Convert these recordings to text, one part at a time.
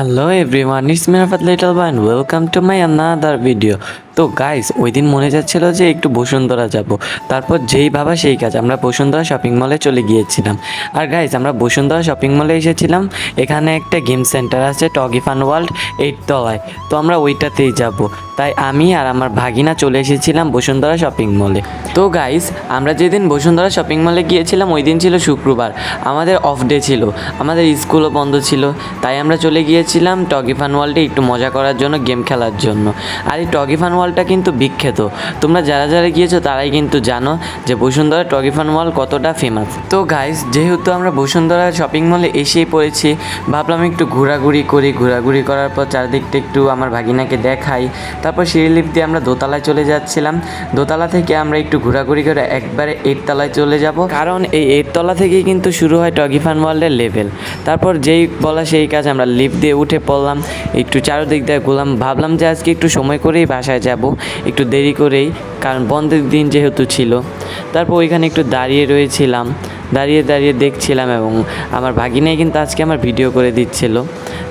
Hello everyone, it's me, Little and welcome to my another video. তো guys ওই দিন মনে যাচ্ছিল যে একটু বসুন্ধরা যাব। তারপর যেই ভাবা সেই কাজ, আমরা বসুন্ধরা শপিং মলে চলে গিয়েছিলাম। আর গাইস আমরা বসুন্ধরা শপিং মলে এসেছিলাম, এখানে একটা গেম সেন্টার আছে টগি ফান ওয়ার্ল্ড এইট তলায়। তো আমরা ওইটাতেই যাব। তাই আমি আর আমার ভাগিনা চলে এসেছিলাম বসুন্ধরা শপিং মলে তো গাইস আমরা যেদিন বসুন্ধরা শপিং মলে গিয়েছিলাম ওই দিন ছিল শুক্রবার। আমাদের অফ ডে ছিল। আমাদের স্কুলও বন্ধ ছিল। তাই আমরা চলে গিয়েছিলাম টগি ফান ওয়ার্ল্ডে একটু মজা করার জন্য গেম খেলার জন্য। আর এই টগি ফান ওয়ার্ল্ডটা কিন্তু বিখ্যাত। তোমরা যারা যারা গিয়েছো তারাই কিন্তু জানো যে বসুন্ধরা টগি ফান ওয়ার্ল্ড কতটা ফেমাস তো গাইস যেহেতু আমরা বসুন্ধরা শপিং মলে এসেই পড়েছি, ভাবলাম একটু ঘোরাঘুরি করি। ঘোরাঘুরি করার পর চারদিকটা একটু আমার ভাগিনাকে দেখাই। তারপর সিঁড়ি দিয়ে আমরা দোতলায় চলে যাচ্ছিলাম। দোতলা থেকে আমরা একটু ঘোরাঘুরি করে একবারে এইটতলায় চলে যাব। কারণ এই এইটতলা থেকেই কিন্তু শুরু হয় টগি ফান ওয়ার্ল্ডের লেভেল তারপর যেই বলা সেই কাজ আমরা লিফট দিয়ে উঠে পড়লাম। একটু চারদিক দিয়ে ঘুরলাম। ভাবলাম যে আজকে একটু সময় করেই বাসায় যাব, একটু দেরি করেই, কারণ বন্ধের দিন যেহেতু ছিল। তারপর ওইখানে একটু দাঁড়িয়ে রয়েছিলাম। দাঁড়িয়ে দাঁড়িয়ে দেখছিলাম এবং আমার ভাগিনাই কিন্তু আজকে আমার ভিডিও করে দিচ্ছিল।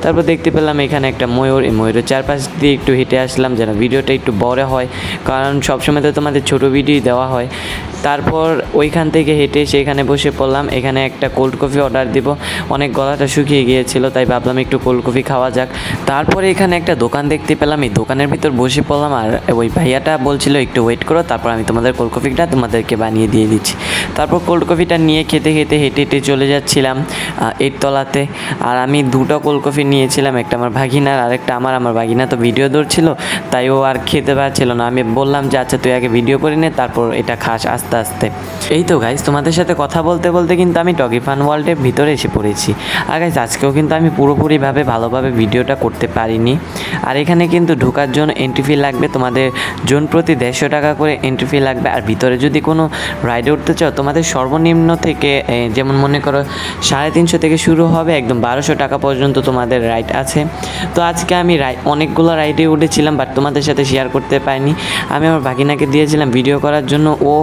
তারপর দেখতে পেলাম এখানে একটা ময়ূর, এই ময়ূরের চারপাশ দিয়ে একটু হেঁটে আসলাম যেন ভিডিওটা একটু বড় হয়, কারণ সবসময় তো তোমাদের ছোটো ভিডিও দেওয়া হয়। তারপর ওইখান থেকে হেঁটে সেখানে বসে পড়লাম। এখানে একটা কোল্ড কফি অর্ডার দিব। অনেক গলাটা শুকিয়ে গিয়েছিল, তাই ভাবলাম একটু কোল্ড কফি খাওয়া যাক। তারপরে এখানে একটা দোকান দেখতে পেলাম। এই দোকানের ভিতর বসে পড়লাম আর ওই ভাইয়াটা বলছিল, একটু ওয়েট করো, তারপর আমি তোমাদের কোল্ড কফিটা তোমাদেরকে বানিয়ে দিয়ে দিচ্ছি। তারপর কোল্ড কফিটা নিয়ে খেতে খেতে হেঁটে হেঁটে চলে যাচ্ছিলাম এর তলাতে। আর আমি দুটো কোল্ড কফি নিয়েছিলাম, একটা আমার ভাগিনার আর একটা আমার। আমার ভাগিনা তো ভিডিও ধরছিল, তাই ও আর খেতে পারছিল না। আমি বললাম, যে আচ্ছা তুই আগে ভিডিও করে নে, তারপর এটা খাস, আস্তে আস্তে আস্তে। এই তো গাইজ তোমাদের সাথে কথা বলতে বলতে কিন্তু আমি টগি ফান ওয়ার্ল্ডের ভিতরে এসে পড়েছি। আর গাইজ আজকেও কিন্তু আমি পুরোপুরিভাবে ভালোভাবে ভিডিওটা করতে পারিনি। আর এখানে কিন্তু ঢোকার জন্য এন্ট্রি ফি লাগবে, তোমাদের জন প্রতি দেড়শো টাকা করে এন্ট্রি ফি লাগবে। আর ভিতরে যদি কোনো রাইডে উঠতে চাও, তোমাদের সর্বনিম্ন থেকে যেমন মনে করো সাড়ে তিনশো থেকে শুরু হবে, একদম বারোশো টাকা পর্যন্ত তোমাদের রাইড আছে। তো আজকে আমি অনেকগুলো রাইডে উঠেছিলাম বাট তোমাদের সাথে শেয়ার করতে পারিনি। আমি আমার ভাগিনাকে দিয়েছিলাম ভিডিও করার জন্য। ও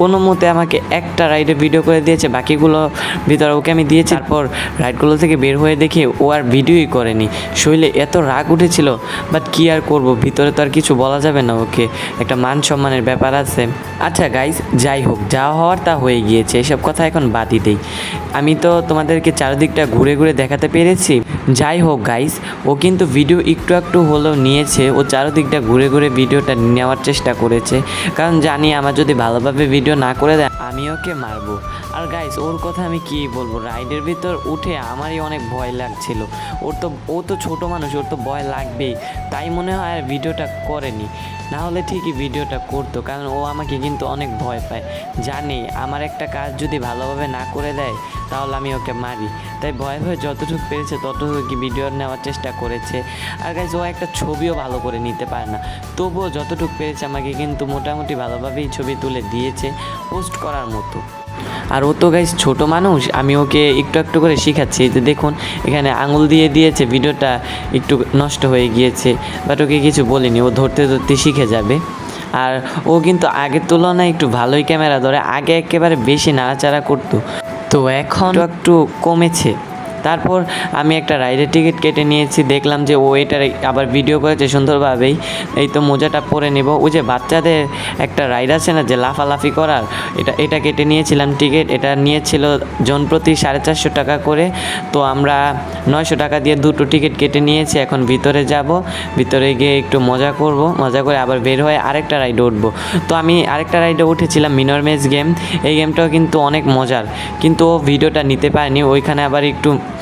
কোনো মতে আমাকে একটা রাইডে ভিডিও করে দিয়েছে, বাকিগুলো ভিতরে ওকে আমি দিয়েছি। তারপর রাইডগুলো থেকে বের হয়ে দেখে ও আর ভিডিওই করেনি। শৈলে এত রাগ উঠেছিল বাট কি আর করব? ভিতরে তো আর কিছু বলা যাবে না ওকে। একটা মান সম্মানের ব্যাপার আছে। আচ্ছা গাইস যাই হোক, যা হওয়ার তা হয়ে গিয়েছে। এসব কথা এখন বাদই দেই। আমি তো তোমাদেরকে চারিদিকটা ঘুরে ঘুরে দেখাতে পেরেছি। যাই হোক গাইস ও কিন্তু ভিডিও একটু একটু হলেও নিয়েছে। ও চারোদিকটা ঘুরে ঘুরে ভিডিওটা নেওয়ার চেষ্টা করেছে। কারণ জানি আমার যদি ভালোভাবে ভিডিও না করে দেয় আমি ওকে মারবো। আর গাইস ওর কথা আমি কি বলব? রাইডের ভিতর উঠে আমারই অনেক ভয় লাগছিল। ওর তো, ও তো ছোট মানুষ, ওর তো ভয় লাগবেই। তাই মনে হয় আর ভিডিওটা করেনি। না হলে ঠিকই ভিডিওটা করতো, কারণ ও আমাকে কিন্তু অনেক ভয় পায়। জানি, আমার একটা কাজ যদি ভালোভাবে না করে দেয়, তাহলে আমি ওকে মারি। তাই ভয় ভয়ে যতটুকু পেরেছে, ততটুকু ভিডিও নেওয়ার চেষ্টা করেছে। আর গাইজ ও একটা ছবিও ভালো করে নিতে পারে না। তবুও যতটুকু পেরেছে, আমাকে কিন্তু মোটামুটি ভালোভাবেই ছবি তুলে দিয়েছে। পোস্ট করার মতো। আর ও তো গাইস ছোটো মানুষ, আমি ওকে একটু একটু করে শেখাচ্ছি। যে দেখুন, এখানে আঙুল দিয়ে দিয়েছে, ভিডিওটা একটু নষ্ট হয়ে গিয়েছে বাট ওকে কিছু বলিনি, ও ধরতে ধরতে শিখে যাবে। আর ও কিন্তু আগের তুলনায় একটু ভালোই ক্যামেরা ধরে, আগে একেবারে বেশি নাড়াচাড়া করতো। তো এখন একটু একটু কমেছে। তারপর আমি একটা রাইডের টিকিট কেটে নিয়েছি, দেখলাম যে ও এটার আবার ভিডিও করেছে সুন্দরভাবেই। এই তো মোজাটা পরে নেব। ওই যে বাচ্চাদের একটা রাইড আছে না, যে লাফালাফি করার, এটা এটা কেটে নিয়েছিলাম টিকিট। এটা নিয়েছিল জন প্রতি সাড়ে চারশো টাকা করে। তো আমরা নয়শো টাকা দিয়ে দুটো টিকিট কেটে নিয়েছি, এখন ভিতরে যাব। ভিতরে গিয়ে একটু মজা করব। মজা করে আবার বের হয়ে আরেকটা রাইডে উঠবো। তো আমি আরেকটা রাইডে উঠেছিলাম মিনর মেজ গেম। এই গেমটাও কিন্তু অনেক মজার। কিন্তু ও ভিডিওটা নিতে পারেনি। ওইখানে আবার একটু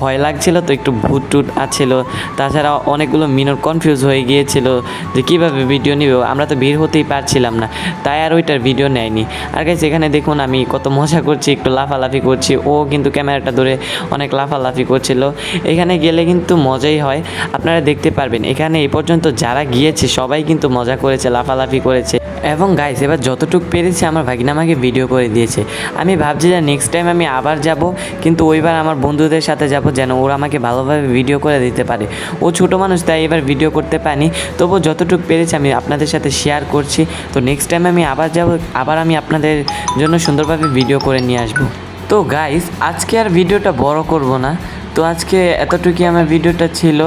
ভয় লাগছিল, তো একটু ভূত টুট আছিল। তাছাড়া অনেকগুলো মিনর কনফিউজ হয়ে গিয়েছিল যে কীভাবে ভিডিও নিবে, আমরা তো বের হতেই পারছিলাম না, তাই আর ওইটার ভিডিও নেয়নি। আর গাইস এখানে দেখুন আমি কত মজা করছি, একটু লাফালাফি করছি, ও কিন্তু ক্যামেরাটা ধরে অনেক লাফালাফি করছিল। এখানে গেলে কিন্তু মজাই হয়, আপনারা দেখতে পারবেন। এখানে এই পর্যন্ত যারা গিয়েছে, সবাই কিন্তু মজা করেছে, লাফালাফি করেছে। এবং গাইস এবার যতটুকু পেরেছি, আমার ভাগিনা আমাকে ভিডিও করে দিয়েছে। আমি ভাবছি যে নেক্সট টাইম আমি আবার যাব, কিন্তু ওইবার আমার বন্ধুদের সাথে যাব যেন ওরা আমাকে ভালোভাবে ভিডিও করে দিতে পারে। ও ছোটো মানুষ, তাই এবার ভিডিও করতে পারেনি। তবু যতটুকু পেরেছি আমি আপনাদের সাথে শেয়ার করছি। তো নেক্সট টাইম আমি আবার যাব, আবার আমি আপনাদের জন্য সুন্দরভাবে ভিডিও করে নিয়ে আসব। তো গাইস আজকে আর ভিডিওটা বড় করব না। তো আজকে এতটুকুই আমার ভিডিওটা ছিল।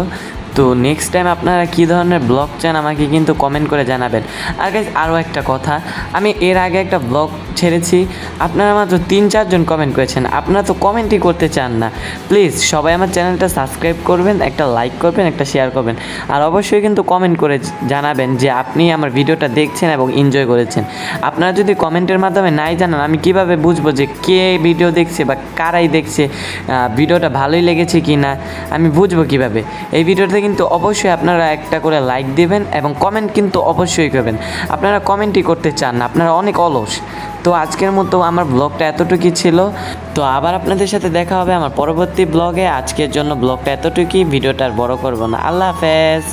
তো নেক্সট টাইম আপনারা কী ধরনের ব্লগ চান আমাকে কিন্তু কমেন্ট করে জানাবেন। আর গাইজ আরও একটা কথা, আমি এর আগে একটা ব্লগ ছেড়েছি, আপনারা মাত্র তিন চারজন কমেন্ট করেছেন, আপনারা তো কমেন্টই করতে চান না। প্লিজ সবাই আমার চ্যানেলটা সাবস্ক্রাইব করবেন, একটা লাইক করবেন, একটা শেয়ার করবেন, আর অবশ্যই কিন্তু কমেন্ট করে জানাবেন যে আপনি আমার ভিডিওটা দেখছেন এবং এনজয় করেছেন। আপনারা যদি কমেন্টের মাধ্যমে নাই জানান, আমি কীভাবে বুঝব যে কে ভিডিও দেখছে বা কারাই দেখছে ভিডিওটা ভালোই লেগেছে কি না আমি বুঝব কীভাবে। এই ভিডিওতে কিন্তু অবশ্যই আপনারা একটা করে লাইক দেবেন এবং কমেন্ট কিন্তু অবশ্যই করবেন। আপনারা কমেন্টই করতে চান না আপনারা অনেক অলস। তো আজকের মতো আমার ব্লগটা এতটুকুই ছিল। তো আবার আপনাদের সাথে দেখা হবে আমার পরবর্তী ব্লগে আজকের জন্য ব্লগটা এতটুকুই, ভিডিওটা আর বড় করব না। আল্লাহ হাফেজ।